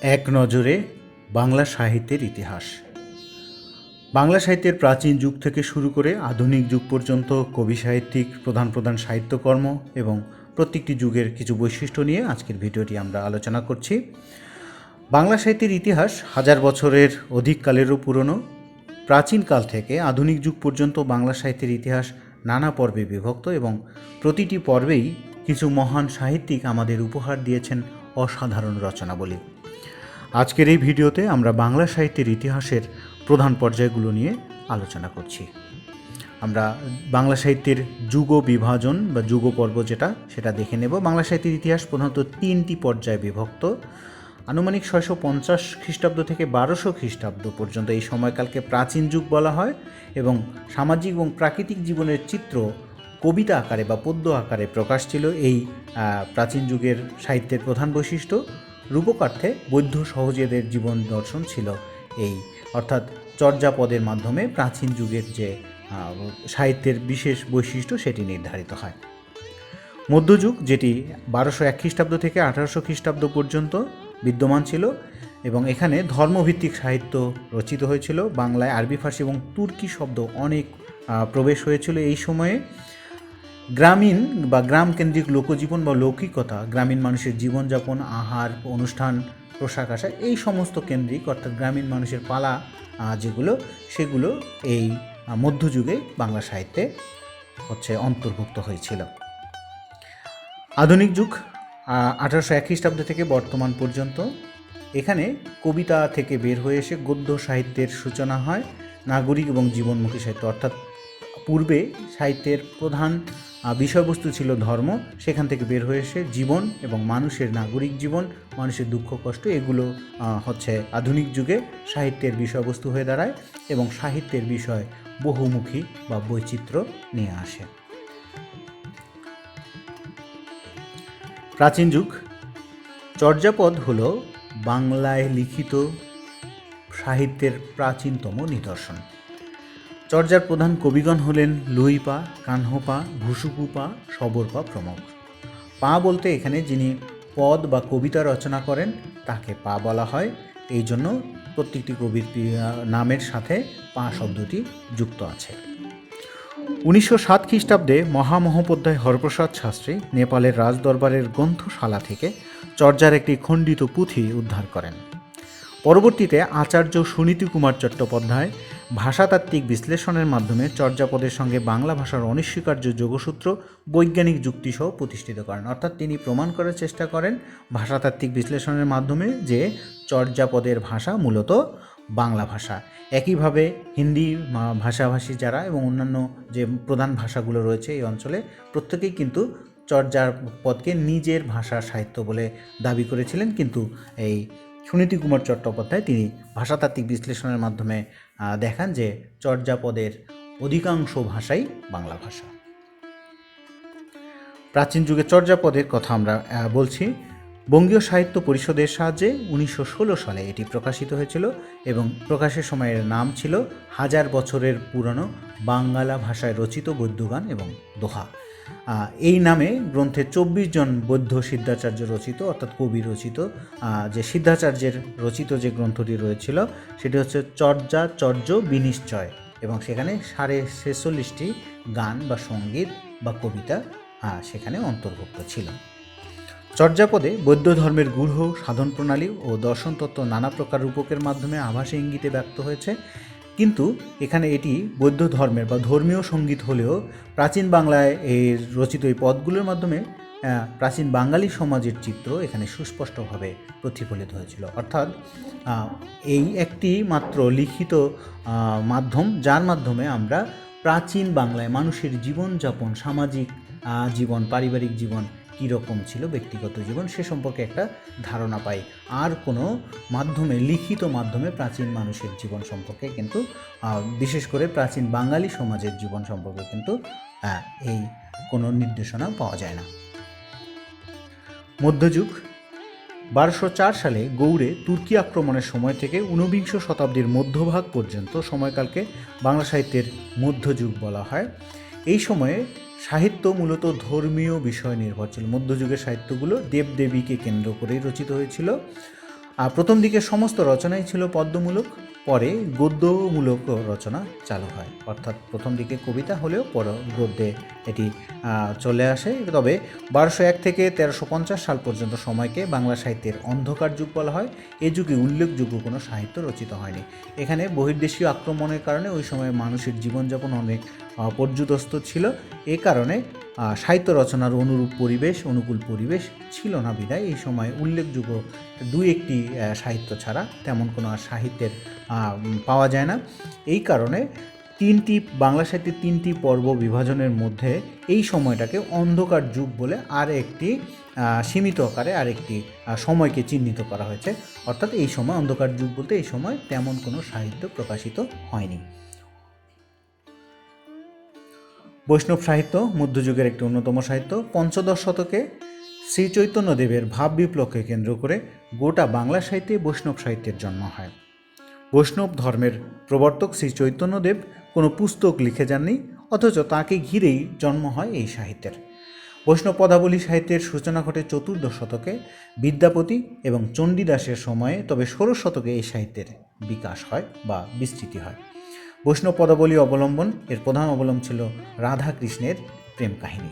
এক নজরে বাংলা সাহিত্যের ইতিহাস। বাংলা সাহিত্যের প্রাচীন যুগ থেকে শুরু করে আধুনিক যুগ পর্যন্ত কবি সাহিত্যিক, প্রধান প্রধান সাহিত্যকর্ম এবং প্রত্যেকটি যুগের কিছু বৈশিষ্ট্য নিয়ে আজকের ভিডিওটি আমরা আলোচনা করছি। বাংলা সাহিত্যের ইতিহাস হাজার বছরের অধিক কালেরও পুরনো প্রাচীনকাল থেকে আধুনিক যুগ পর্যন্ত বাংলা সাহিত্যের ইতিহাস নানা পর্বে বিভক্ত এবং প্রতিটি পর্বেই কিছু মহান সাহিত্যিক আমাদের উপহার দিয়েছেন অসাধারণ রচনাবলী। আজকের এই ভিডিওতে আমরা বাংলা সাহিত্যের ইতিহাসের প্রধান পর্যায়গুলো নিয়ে আলোচনা করছি। আমরা বাংলা সাহিত্যের যুগ বিভাজন বা যুগ পর্ব যেটা, সেটা দেখে নেব। বাংলা সাহিত্যের ইতিহাস প্রধানত তিনটি পর্যায়ে বিভক্ত। আনুমানিক ছয়শো পঞ্চাশ খ্রিস্টাব্দ থেকে বারোশো খ্রিস্টাব্দ পর্যন্ত এই সময়কালকে প্রাচীন যুগ বলা হয় এবং সামাজিক এবং প্রাকৃতিক জীবনের চিত্র কবিতা আকারে বা পদ্য আকারে প্রকাশ ছিল। এই প্রাচীন যুগের সাহিত্যের প্রধান বৈশিষ্ট্য রূপকার্থে বৌদ্ধ সহজেদের জীবন দর্শন ছিল এই। অর্থাৎ চর্যাপদের মাধ্যমে প্রাচীন যুগের যে সাহিত্যের বিশেষ বৈশিষ্ট্য সেটি নির্ধারিত হয়। মধ্যযুগ, যেটি বারোশো এক খ্রিস্টাব্দ থেকে আঠারোশো খ্রিস্টাব্দ পর্যন্ত বিদ্যমান ছিল এবং এখানে ধর্মভিত্তিক সাহিত্য রচিত হয়েছিল। বাংলায় আরবি, ফার্সি এবং তুর্কি শব্দ অনেক প্রবেশ হয়েছিল এই সময়ে। গ্রামীণ বা গ্রাম কেন্দ্রিক লোকজীবন বা লৌকিকতা, গ্রামীণ মানুষের জীবনযাপন, আহার, অনুষ্ঠান, পোশাক আশাক, এই সমস্ত কেন্দ্রিক অর্থাৎ গ্রামীণ মানুষের পালা যেগুলো, সেগুলো এই মধ্যযুগে বাংলা সাহিত্যে হচ্ছে অন্তর্ভুক্ত হয়েছিল। আধুনিক যুগ আঠারোশো এক খ্রিস্টাব্দ থেকে বর্তমান পর্যন্ত, এখানে কবিতা থেকে বের হয়ে এসে গদ্য সাহিত্যের সূচনা হয়, নাগরিক এবং জীবনমুখী সাহিত্য, অর্থাৎ পূর্বে সাহিত্যের প্রধান বিষয়বস্তু ছিল ধর্ম। সেখান থেকে বের হয়ে এসে জীবন এবং মানুষের নাগরিক জীবন, মানুষের দুঃখ, কষ্ট, এগুলো হচ্ছে আধুনিক যুগে সাহিত্যের বিষয়বস্তু হয়ে দাঁড়ায় এবং সাহিত্যের বিষয় বহুমুখী বা বৈচিত্র্য নিয়ে আসে। প্রাচীন যুগ, চর্যাপদ হল বাংলায় লিখিত সাহিত্যের প্রাচীনতম নিদর্শন। চর্যার প্রধান কবিগণ হলেন লুইপা কানহপা ভুসুকুপা সবরপা প্রমুখ। পা বলতে এখানে যিনি পদ বা কবিতা রচনা করেন, তাকে পা বলা হয়। এই জন্য প্রত্যেকটি কবির নামের সাথে পা শব্দটি যুক্ত আছে। উনিশশো সাত খ্রিস্টাব্দে মহামহোপাধ্যায় হরপ্রসাদ শাস্ত্রী নেপালের রাজদরবারের গ্রন্থশালা থেকে চর্যার একটি খণ্ডিত পুঁথি উদ্ধার করেন। পরবর্তীতে আচার্য সুনীতি কুমার চট্টোপাধ্যায় ভাষাতাত্ত্বিক বিশ্লেষণের মাধ্যমে চর্যাপদের সঙ্গে বাংলা ভাষার অনস্বীকার্য যোগসূত্র বৈজ্ঞানিক যুক্তিসহ প্রতিষ্ঠিত করেন। অর্থাৎ তিনি প্রমাণ করার চেষ্টা করেন ভাষাতাত্ত্বিক বিশ্লেষণের মাধ্যমে যে চর্যাপদের ভাষা মূলত বাংলা ভাষা। একইভাবে হিন্দি ভাষাভাষী যারা এবং অন্যান্য যে প্রধান ভাষাগুলো রয়েছে এই অঞ্চলে প্রত্যেকেই কিন্তু চর্যার পদকে নিজের ভাষা সাহিত্য বলে দাবি করেছিলেন। কিন্তু এই সুনীতি কুমার চট্টোপাধ্যায় তিনি ভাষাতাত্ত্বিক বিশ্লেষণের মাধ্যমে দেখান যে চর্যাপদের অধিকাংশ ভাষাই বাংলা ভাষা। প্রাচীন যুগে চর্যাপদের কথা আমরা বলছি। বঙ্গীয় সাহিত্য পরিষদের সাহায্যে উনিশশো ষোলো সালে এটি প্রকাশিত হয়েছিল এবং প্রকাশের সময়ের নাম ছিল হাজার বছরের পুরনো বাঙ্গালা ভাষায় রচিত গদ্যগান এবং দোহা। এই নামে গ্রন্থে চব্বিশ জন বৌদ্ধ সিদ্ধাচার্য রচিত, অর্থাৎ কবি রচিত যে সিদ্ধাচার্যের রচিত যে গ্রন্থটি রয়েছিল, সেটি হচ্ছে চর্যা চর্য বিনিশ্চয় এবং সেখানে সাড়ে ছেচল্লিশটি গান বা সংগীত বা কবিতা সেখানে অন্তর্ভুক্ত ছিল। চর্যাপদে বৌদ্ধ ধর্মের গূঢ় সাধন প্রণালী ও দর্শন তত্ত্ব নানা প্রকার রূপকের মাধ্যমে আভাসে ইঙ্গিতে ব্যক্ত হয়েছে। কিন্তু এখানে এটি বৌদ্ধ ধর্মের বা ধর্মীয় সংগীত হলেও প্রাচীন বাংলায় এর রচিত এই পদগুলোর মাধ্যমে প্রাচীন বাঙালি সমাজের চিত্র এখানে সুস্পষ্টভাবে প্রতিফলিত হয়েছিল। অর্থাৎ এই একটি মাত্র লিখিত মাধ্যম, যার মাধ্যমে আমরা প্রাচীন বাংলায় মানুষের জীবনযাপন, সামাজিক জীবন, পারিবারিক জীবন কীরকম ছিল ব্যক্তিগত জীবন সে সম্পর্কে একটা ধারণা পাই। আর কোনো মাধ্যমে, লিখিত মাধ্যমে প্রাচীন মানুষের জীবন সম্পর্কে কিন্তু বিশেষ করে প্রাচীন বাঙালি সমাজের জীবন সম্পর্কে কিন্তু এই কোনো নির্দেশনা পাওয়া যায় না। মধ্যযুগ, বারোশো চার সালে গৌড়ে তুর্কি আক্রমণের সময় থেকে ঊনবিংশ শতাব্দীর মধ্যভাগ পর্যন্ত সময়কালকে বাংলা সাহিত্যের মধ্যযুগ বলা হয়। এই সময়ে সাহিত্য মূলত ধর্মীয় বিষয় নির্ভর ছিল। মধ্যযুগের সাহিত্যগুলো দেবদেবীকে কেন্দ্র করেই রচিত হয়েছিল। আর প্রথম দিকে সমস্ত রচনাই ছিল পদ্যমূলক পরে গদ্যমূলক রচনা চালু হয়। অর্থাৎ প্রথম দিকে কবিতা হলেও পর গদ্যে এটি চলে আসে। তবে বারোশো এক থেকে তেরোশো পঞ্চাশ সাল পর্যন্ত সময়কে বাংলা সাহিত্যের অন্ধকার যুগ বলা হয়। এ যুগে উল্লেখযোগ্য কোনো সাহিত্য রচিত হয়নি। এখানে বহির্দেশীয় আক্রমণের কারণে ওই সময় মানুষের জীবনযাপন অনেক পর্যুদস্ত ছিল। এ কারণে সাহিত্য রচনার অনুরূপ পরিবেশ, অনুকূল পরিবেশ ছিল না বিধায় এই সময় উল্লেখযোগ্য দুই একটি সাহিত্য ছাড়া তেমন কোনো সাহিত্যের পাওয়া যায় না। এই কারণে তিনটি, বাংলা সাহিত্যের তিনটি পর্ব বিভাজনের মধ্যে এই সময়টাকে অন্ধকার যুগ বলে আর একটি সীমিত আকারে আরেকটি সময়কে চিহ্নিত করা হয়েছে। অর্থাৎ এই সময় অন্ধকার যুগ বলতে এই সময় তেমন কোনো সাহিত্য প্রকাশিত হয়নি। বৈষ্ণব সাহিত্য, মধ্যযুগের একটি অন্যতম সাহিত্য, পঞ্চদশ শতকে শ্রী চৈতন্যদেবের ভাব বিপ্লবকে কেন্দ্র করে গোটা বাংলা সাহিত্যে বৈষ্ণব সাহিত্যের জন্ম হয়। বৈষ্ণব ধর্মের প্রবর্তক শ্রী চৈতন্যদেব কোনো পুস্তক লিখে যাননি, অথচ তাকে ঘিরেই জন্ম হয় এই সাহিত্যের। বৈষ্ণব পদাবলী সাহিত্যের সূচনা ঘটে চতুর্দশ শতকে। বিদ্যাপতি এবং চণ্ডীদাসের সময়ে তবে ষোড়শ শতকে এই সাহিত্যের বিকাশ হয় বা বিস্তৃতি হয়। বৈষ্ণব পদাবলী অবলম্বন, এর প্রধান অবলম্বন ছিল রাধা কৃষ্ণের প্রেম কাহিনী।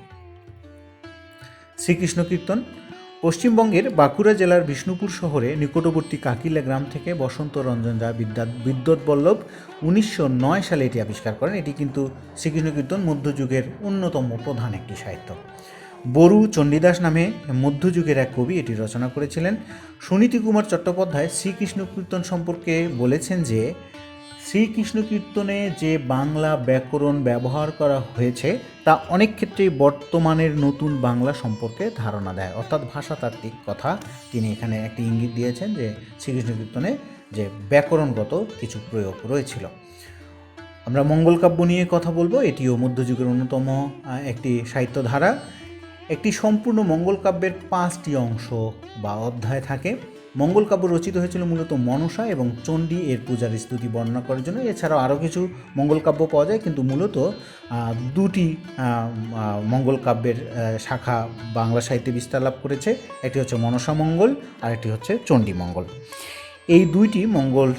শ্রীকৃষ্ণ কীর্তন পশ্চিমবঙ্গের বাঁকুড়া জেলার বিষ্ণুপুর শহরে নিকটবর্তী কাকিলা গ্রাম থেকে বসন্ত রঞ্জন রায় বিদ্যা বিদ্যুৎ বল্লভ উনিশশো নয় সালে এটি আবিষ্কার করেন। এটি কিন্তু শ্রীকৃষ্ণ কীর্তন মধ্যযুগের অন্যতম প্রধান একটি সাহিত্য। বরু চণ্ডীদাস নামে মধ্যযুগের এক কবি এটি রচনা করেছিলেন। সুনীতি কুমার চট্টোপাধ্যায় শ্রীকৃষ্ণ কীর্তন সম্পর্কে বলেছেন যে শ্রীকৃষ্ণ কীর্তনে যে বাংলা ব্যাকরণ ব্যবহার করা হয়েছে, তা অনেক ক্ষেত্রেই বর্তমানের নতুন বাংলা সম্পর্কে ধারণা দেয়। অর্থাৎ ভাষাতাত্ত্বিক কথা তিনি এখানে একটি ইঙ্গিত দিয়েছেন যে শ্রীকৃষ্ণ কীর্তনে যে ব্যাকরণগত কিছু প্রয়োগ রয়েছিল। আমরা মঙ্গল কাব্য নিয়ে কথা বলব। এটিও মধ্যযুগের অন্যতম একটি সাহিত্য ধারা একটি সম্পূর্ণ মঙ্গল কাব্যের পাঁচটি অংশ বা অধ্যায় থাকে। মঙ্গল কাব্য রচিত হয়েছিল মূলত মনসা এবং চণ্ডী এর পূজার স্তুতি বর্ণনা করার জন্য। এছাড়াও আরও কিছু মঙ্গল কাব্য পাওয়া যায়, কিন্তু মূলত দুটি মঙ্গল কাব্যের শাখা বাংলা সাহিত্যে বিস্তার লাভ করেছে। একটি হচ্ছে মনসা মঙ্গল আর একটি হচ্ছে চণ্ডী মঙ্গল। এই দুইটি মঙ্গল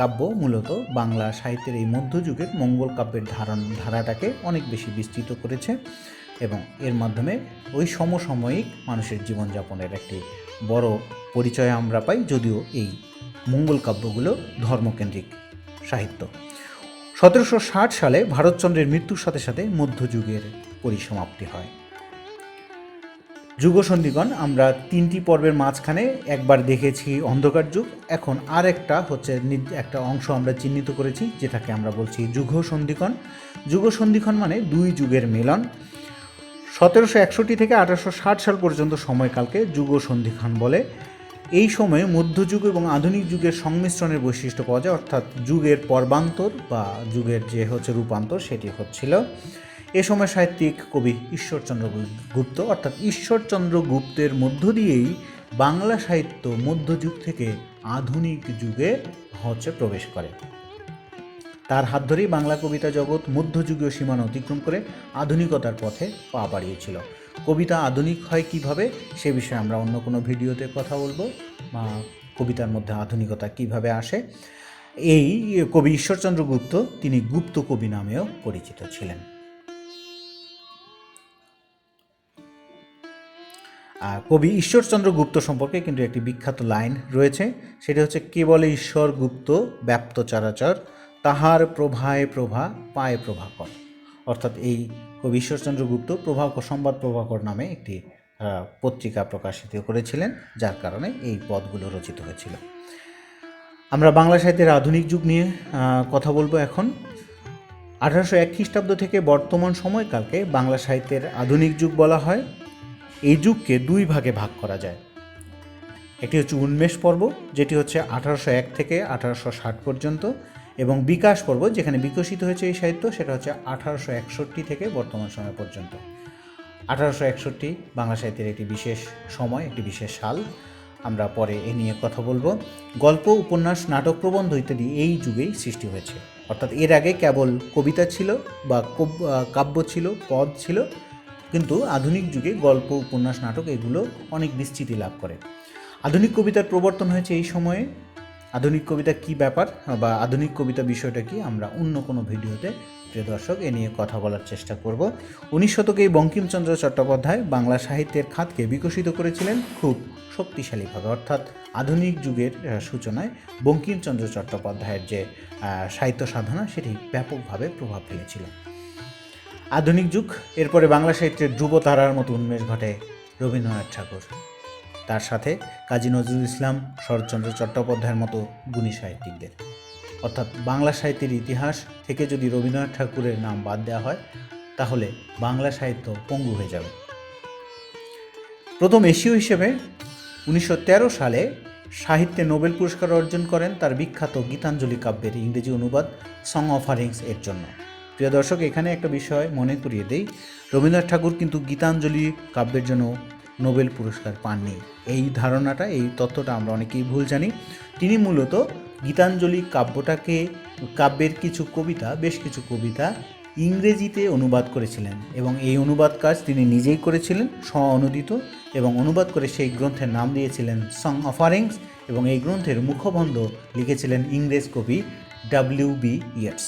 কাব্য মূলত বাংলা সাহিত্যের এই মধ্যযুগের মঙ্গল কাব্যের ধারণ, ধারাটাকে অনেক বেশি বিস্তৃত করেছে এবং এর মাধ্যমে ওই সমসাময়িক মানুষের জীবনযাপনের একটি বড় পরিচয় আমরা পাই যদিও এই মঙ্গল কাব্যগুলো ধর্মকেন্দ্রিক সাহিত্য। সতেরোশো ষাট সালে ভারতচন্দ্রের মৃত্যুর সাথে সাথে মধ্যযুগের পরিসমাপ্তি হয়। যুগসন্ধিগণ, আমরা তিনটি পর্বের মাঝখানে একবার দেখেছি অন্ধকার যুগ, এখন আর একটা হচ্ছে একটা অংশ আমরা চিহ্নিত করেছি, যেটাকে আমরা বলছি যুগ সন্ধিক্ষণ যুগ সন্ধিক্ষণ মানে দুই যুগের মিলন। সতেরোশো একষট্টি থেকে আঠারোশো ষাট সাল পর্যন্ত সময়কালকে যুগ সন্ধিক্ষণ বলে। এই সময়ে মধ্যযুগ এবং আধুনিক যুগের সংমিশ্রণের বৈশিষ্ট্য পাওয়া যায়, অর্থাৎ যুগের পর্বান্তর বা যুগের যে হচ্ছে রূপান্তর সেটি হচ্ছিল। এ সময় সাহিত্যিক কবি ঈশ্বরচন্দ্র গুপ্ত, অর্থাৎ ঈশ্বরচন্দ্র গুপ্তের মধ্য দিয়েই বাংলা সাহিত্য মধ্যযুগ থেকে আধুনিক যুগে হচ্ছে প্রবেশ করে। তার হাত ধরেই বাংলা কবিতা জগৎ মধ্যযুগীয় সীমানা অতিক্রম করে আধুনিকতার পথে পা বাড়িয়েছিল। কবিতা আধুনিক হয় কীভাবে, সে বিষয়ে আমরা অন্য কোনো ভিডিওতে কথা বলব, বা কবিতার মধ্যে আধুনিকতা কীভাবে আসে, এই কবি ঈশ্বরচন্দ্র গুপ্ত তিনি গুপ্ত কবি নামেও পরিচিত ছিলেন। কবি ঈশ্বরচন্দ্র গুপ্ত সম্পর্কে কিন্তু একটি বিখ্যাত লাইন রয়েছে, সেটি হচ্ছে, কেবল ঈশ্বর গুপ্ত, ব্যাপ্ত চরাচর তাহার প্রভায় প্রভা, পায় প্রভাকর। অর্থাৎ এই কবি ঈশ্বরচন্দ্র গুপ্ত প্রভাকর সংবাদ প্রভাকর নামে একটি পত্রিকা প্রকাশিত করেছিলেন, যার কারণে এই পদগুলো রচিত হয়েছিল। আমরা বাংলা সাহিত্যের আধুনিক যুগ নিয়ে কথা বলব এখন। আঠারোশো এক খ্রিস্টাব্দ থেকে বর্তমান সময়কালকে বাংলা সাহিত্যের আধুনিক যুগ বলা হয়। এই যুগকে দুই ভাগে ভাগ করা যায়। একটি হচ্ছে উন্মেষ পর্ব, যেটি হচ্ছে আঠারোশো এক থেকে আঠারোশো ষাট পর্যন্ত। এবং বিকাশ পর্ব যেখানে বিকশিত হয়েছে এই সাহিত্য, সেটা হচ্ছে আঠারোশো একষট্টি থেকে বর্তমান সময় পর্যন্ত। আঠারোশো একষট্টি বাংলা সাহিত্যের একটি বিশেষ সময়, একটি বিশেষ সাল। আমরা পরে এ নিয়ে কথা বলব। গল্প, উপন্যাস, নাটক, প্রবন্ধ ইত্যাদি এই যুগেই সৃষ্টি হয়েছে। অর্থাৎ এর আগে কেবল কবিতা ছিল বা কব- কাব্য ছিল, পদ ছিল, কিন্তু আধুনিক যুগে গল্প, উপন্যাস, নাটক এগুলো অনেক বিস্তৃতি লাভ করে। আধুনিক কবিতার প্রবর্তন হয়েছে এই সময়ে। আধুনিক কবিতা কি ব্যাপার, বা আধুনিক কবিতা বিষয়টা কি, আমরা অন্য কোনো ভিডিওতে প্রিয় দর্শক, এ নিয়ে কথা বলার চেষ্টা করব। উনিশ শতকে বঙ্কিমচন্দ্র চট্টোপাধ্যায় বাংলা সাহিত্যের খাতকে বিকশিত করেছিলেন খুব শক্তিশালীভাবে। অর্থাৎ আধুনিক যুগের সূচনায় বঙ্কিমচন্দ্র চট্টোপাধ্যায়ের যে সাহিত্য সাধনা, সেটি ব্যাপকভাবে প্রভাব ফেলেছিল। আধুনিক যুগ, এরপরে বাংলা সাহিত্যের ধ্রুবতারার মতো উন্মেষ ঘটে রবীন্দ্রনাথ ঠাকুর। সাথে কাজী নজরুল ইসলাম শরৎচন্দ্র চট্টোপাধ্যায়ের মতো গুণী সাহিত্যিকদের। অর্থাৎ বাংলা সাহিত্যের ইতিহাস থেকে যদি রবীন্দ্রনাথ ঠাকুরের নাম বাদ দেওয়া হয়, তাহলে বাংলা সাহিত্য পঙ্গু হয়ে যাবে। প্রথম এশীয় হিসেবে উনিশশো তেরো সালে সাহিত্যে নোবেল পুরস্কার অর্জন করেন তার বিখ্যাত গীতাঞ্জলি কাব্যের ইংরেজি অনুবাদ সং অফারিংস এর জন্য। প্রিয় দর্শক, এখানে একটা বিষয় মনে করিয়ে দেই। রবীন্দ্রনাথ ঠাকুর কিন্তু গীতাঞ্জলি কাব্যের জন্য নোবেল পুরস্কার পাননি। এই ধারণাটা, এই তথ্যটা আমরা অনেকেই ভুল জানি। তিনি মূলত গীতাঞ্জলি কাব্যটাকে, কাব্যের কিছু কবিতা, বেশ কিছু কবিতা ইংরেজিতে অনুবাদ করেছিলেন এবং এই অনুবাদ কাজ তিনি নিজেই করেছিলেন স্ব অনুদিত এবং অনুবাদ করে সেই গ্রন্থের নাম দিয়েছিলেন সং অফারিংস এবং এই গ্রন্থের মুখবন্ধ লিখেছিলেন ইংরেজ কবি ডাব্লিউ বি ইয়েটস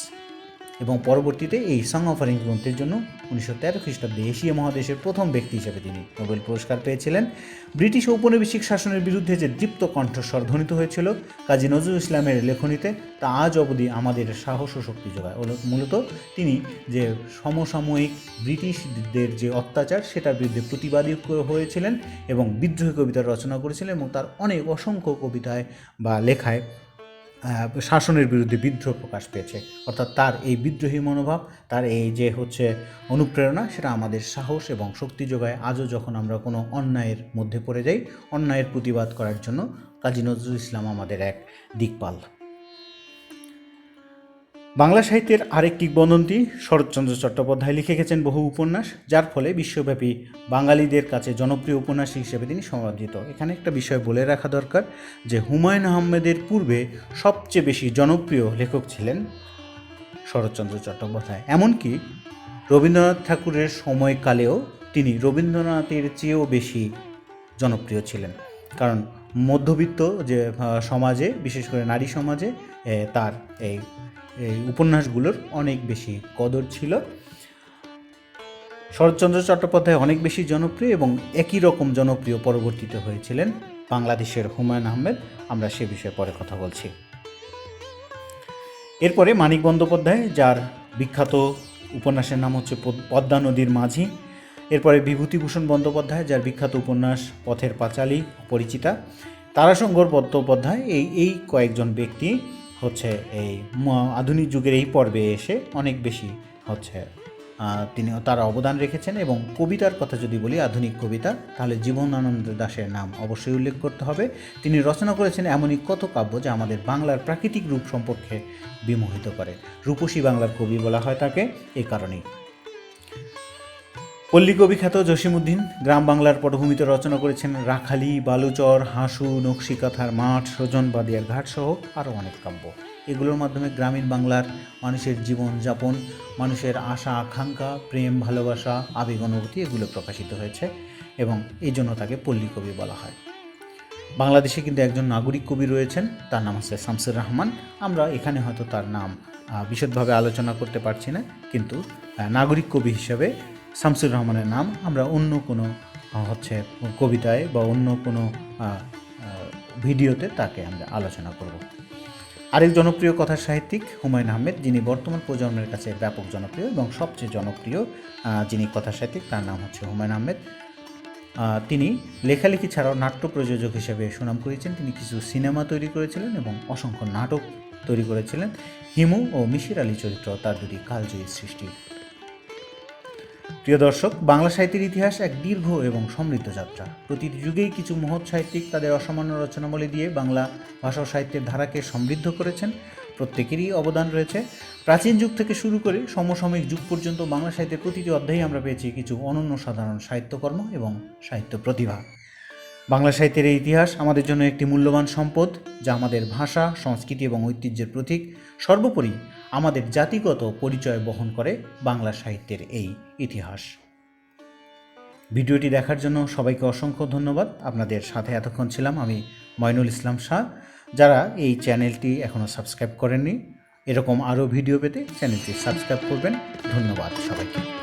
এবং পরবর্তীতে এই সং অফারিং গ্রন্থের জন্য উনিশশো তেরো খ্রিস্টাব্দে এশিয়া মহাদেশের প্রথম ব্যক্তি হিসেবে তিনি নোবেল পুরস্কার পেয়েছিলেন। ব্রিটিশ ঔপনিবেশিক শাসনের বিরুদ্ধে যে দীপ্ত কণ্ঠস্বর ধ্বনিত হয়েছিল, কাজী নজরুল ইসলামের লেখনীতে, তা আজ অবধি আমাদের সাহস ও শক্তি যোগায়। মূলত তিনি যে সমসাময়িক ব্রিটিশদের যে অত্যাচার, সেটার বিরুদ্ধে প্রতিবাদী হয়েছিলেন এবং বিদ্রোহী কবিতা রচনা করেছিলেন এবং তার অনেক অসংখ্য কবিতায় বা লেখায় শাসনের বিরুদ্ধে বিদ্রোহ প্রকাশ পেয়েছে। অর্থাৎ তার এই বিদ্রোহী মনোভাব, তার এই যে হচ্ছে অনুপ্রেরণা, সেটা আমাদের সাহস এবং শক্তি যোগায়। আজও যখন আমরা কোনো অন্যায়ের মধ্যে পড়ে যাই, অন্যায়ের প্রতিবাদ করার জন্য কাজী নজরুল ইসলাম আমাদের এক দিকপাল। বাংলা সাহিত্যের আরেকটি কিংবদন্তি শরৎচন্দ্র চট্টোপাধ্যায় লিখে গেছেন বহু উপন্যাস, যার ফলে বিশ্বব্যাপী বাঙালিদের কাছে জনপ্রিয় উপন্যাসী হিসেবে তিনি সমাদৃত। এখানে একটা বিষয় বলে রাখা দরকার যে হুমায়ুন আহমেদের পূর্বে সবচেয়ে বেশি জনপ্রিয় লেখক ছিলেন শরৎচন্দ্র চট্টোপাধ্যায়। এমনকি রবীন্দ্রনাথ ঠাকুরের সময়কালেও তিনি রবীন্দ্রনাথের চেয়েও বেশি জনপ্রিয় ছিলেন। কারণ মধ্যবিত্ত যে সমাজে, বিশেষ করে নারী সমাজে তার এই এই উপন্যাসগুলোর অনেক বেশি কদর ছিল। শরৎচন্দ্র চট্টোপাধ্যায় অনেক বেশি জনপ্রিয় এবং একই রকম জনপ্রিয় পরবর্তীতে হয়েছিলেন বাংলাদেশের হুমায়ুন আহমেদ। আমরা সে বিষয়ে পরে কথা বলছি। এরপরে মানিক বন্দ্যোপাধ্যায়, যার বিখ্যাত উপন্যাসের নাম হচ্ছে পদ- পদ্মা নদীর মাঝি। এরপরে বিভূতিভূষণ বন্দ্যোপাধ্যায়, যার বিখ্যাত উপন্যাস পথের পাঁচালী পরিচিতা তারাশঙ্কর বন্দ্যোপাধ্যায়, এই এই কয়েকজন ব্যক্তি হচ্ছে এই আধুনিক যুগের এই পর্বে এসে অনেক বেশি হচ্ছে তিনি তার অবদান রেখেছেন এবং কবিতার কথা যদি বলি, আধুনিক কবিতা, তাহলে জীবনানন্দ দাশের নাম অবশ্যই উল্লেখ করতে হবে। তিনি রচনা করেছেন এমনই কত কাব্য যা আমাদের বাংলার প্রাকৃতিক রূপ সম্পর্কে বিমোহিত করে। রূপসী বাংলার কবি বলা হয় তাকে, এ কারণেই। পল্লী কবি খ্যাত জসিমুদ্দিন গ্রাম বাংলার পটভূমিতে রচনা করেছেন রাখালি, বালুচর, হাসু নকশিকাথার মাঠ, সজন বাদিয়ার ঘাট সহ আরও অনেক কাব্য। এগুলোর মাধ্যমে গ্রামীণ বাংলার মানুষের জীবনযাপন মানুষের আশা, আকাঙ্ক্ষা, প্রেম, ভালোবাসা, আবেগ, অনুভূতি এগুলো প্রকাশিত হয়েছে এবং এই জন্য তাকে পল্লী কবি বলা হয়। বাংলাদেশে কিন্তু একজন নাগরিক কবি রয়েছেন, তার নাম হচ্ছে শামসুর রহমান। আমরা এখানে হয়তো তার নাম বিশদভাবে আলোচনা করতে পারছি না, কিন্তু নাগরিক কবি হিসেবে শামসুর রহমানের নাম। আমরা অন্য কোনো হচ্ছে কবিতায় বা অন্য কোনো ভিডিওতে তাকে আমরা আলোচনা করব। আরেক জনপ্রিয় কথার সাহিত্যিক হুমায়ুন আহমেদ, যিনি বর্তমান প্রজন্মের কাছে ব্যাপক জনপ্রিয় এবং সবচেয়ে জনপ্রিয় যিনি কথা সাহিত্যিক, তার নাম হচ্ছে হুমায়ুন আহমেদ। তিনি লেখালেখি ছাড়াও নাট্য প্রযোজক হিসেবে সুনাম করেছেন। তিনি কিছু সিনেমা তৈরি করেছিলেন এবং অসংখ্য নাটক তৈরি করেছিলেন। হিমু ও মিশির আলী চরিত্র তার দুটি কালজয়ী সৃষ্টি প্রিয় দর্শক, বাংলা সাহিত্যের ইতিহাস এক দীর্ঘ এবং সমৃদ্ধ যাত্রা। প্রতিটি যুগেই কিছু মহৎ সাহিত্যিক তাদের অসামান্য রচনাবলী দিয়ে বাংলা ভাষা ও সাহিত্যের ধারাকে সমৃদ্ধ করেছেন। প্রত্যেকেরই অবদান রয়েছে। প্রাচীন যুগ থেকে শুরু করে সমসাময়িক যুগ পর্যন্ত বাংলা সাহিত্যের প্রতিটি অধ্যায়ে আমরা পেয়েছি কিছু অনন্য সাধারণ সাহিত্যকর্ম এবং সাহিত্য প্রতিভা। বাংলা সাহিত্যের এই ইতিহাস আমাদের জন্য একটি মূল্যবান সম্পদ, যা আমাদের ভাষা, সংস্কৃতি এবং ঐতিহ্যের প্রতীক। সর্বোপরি আমাদের জাতিগত পরিচয় বহন করে বাংলা সাহিত্যের এই ইতিহাস। ভিডিওটি দেখার জন্য সবাইকে অসংখ্য ধন্যবাদ। আপনাদের সাথে এতক্ষণ ছিলাম আমি ময়নুল ইসলাম শাহ। যারা এই চ্যানেলটি এখনও সাবস্ক্রাইব করেননি, এরকম আরও ভিডিও পেতে চ্যানেলটি সাবস্ক্রাইব করবেন। ধন্যবাদ সবাইকে।